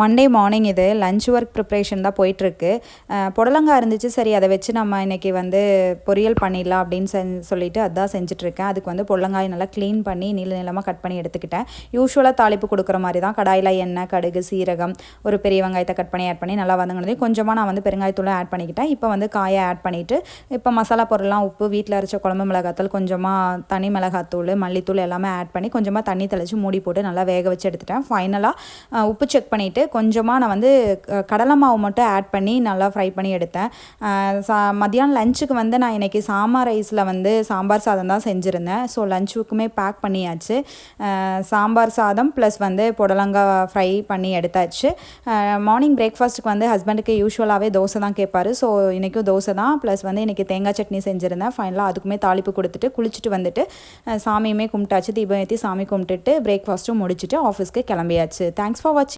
Monday morning இது lunch work preparation தான் போயிட்டுருக்கு. புடலங்காய் இருந்துச்சு சரி அதை வச்சு நம்ம இன்றைக்கி வந்து பொரியல் பண்ணிடலாம் அப்படின்னு செ சொல்லிட்டு அதான் செஞ்சிட்ருக்கேன் அதுக்கு வந்து புடலங்காய் நல்லா க்ளீன் பண்ணி நீள நீளமாக கட் பண்ணி எடுத்துக்கிட்டேன். யூஸ்வலாக தாளிப்பு கொடுக்குற மாதிரி தான். கடாயில் எண்ணெய் கடுகு சீரகம் ஒரு பெரிய வெங்காயத்தை கட் பண்ணி ஆட் பண்ணி நல்லா வதங்கினதையும் கொஞ்சமாக நான் வந்து பெருங்காயத்தூளை ஆட் பண்ணிக்கிட்டேன். இப்போ வந்து காயை ஆட் பண்ணிவிட்டு இப்போ மசாலா பொருள்லாம் உப்பு வீட்டில் அரைச்ச குழம்பு மிளகாத்தூள் கொஞ்சமாக தனி மிளகாத்தூள் மல்லித்தூள் எல்லாமே ஆட் பண்ணி கொஞ்சமாக தண்ணி தெளித்து மூடி போட்டு நல்லா வேக வச்சு எடுத்துட்டேன். ஃபைனலாக உப்பு செக் பண்ணிவிட்டு கொஞ்சமாக நான் வந்து கடலை மாவு மட்டும் ஆட் பண்ணி நல்லா ஃப்ரை பண்ணி எடுத்தேன். சா மதியானம் லஞ்சுக்கு வந்து நான் இன்றைக்கி சாம்பார் ரைஸில் வந்து சாம்பார் சாதம் தான் செஞ்சுருந்தேன். ஸோ லஞ்சுக்குமே பேக் பண்ணியாச்சு. சாம்பார் சாதம் ப்ளஸ் வந்து புடலங்காய் ஃப்ரை பண்ணி எடுத்தாச்சு. மார்னிங் பிரேக்ஃபாஸ்ட்டுக்கு வந்து ஹஸ்பண்டுக்கு யூஸ்வலாகவே தோசை தான் கேட்பாரு. ஸோ இன்றைக்கும் தோசை தான். ப்ளஸ் வந்து இன்றைக்கி தேங்காய் சட்னி செஞ்சுருந்தேன். ஃபைனலாக அதுக்குமே தாளிப்பு கொடுத்துட்டு குளிச்சுட்டு வந்துட்டு சாமியுமே கும்பிட்டாச்சு. தீபம் ஏற்றி சாமி கும்பிட்டுட்டு பிரேக்ஃபாஸ்ட்டும் முடிச்சுட்டு ஆஃபீஸ்க்கு கிளம்பியாச்சு. தேங்க்ஸ் ஃபார் வாட்சிங்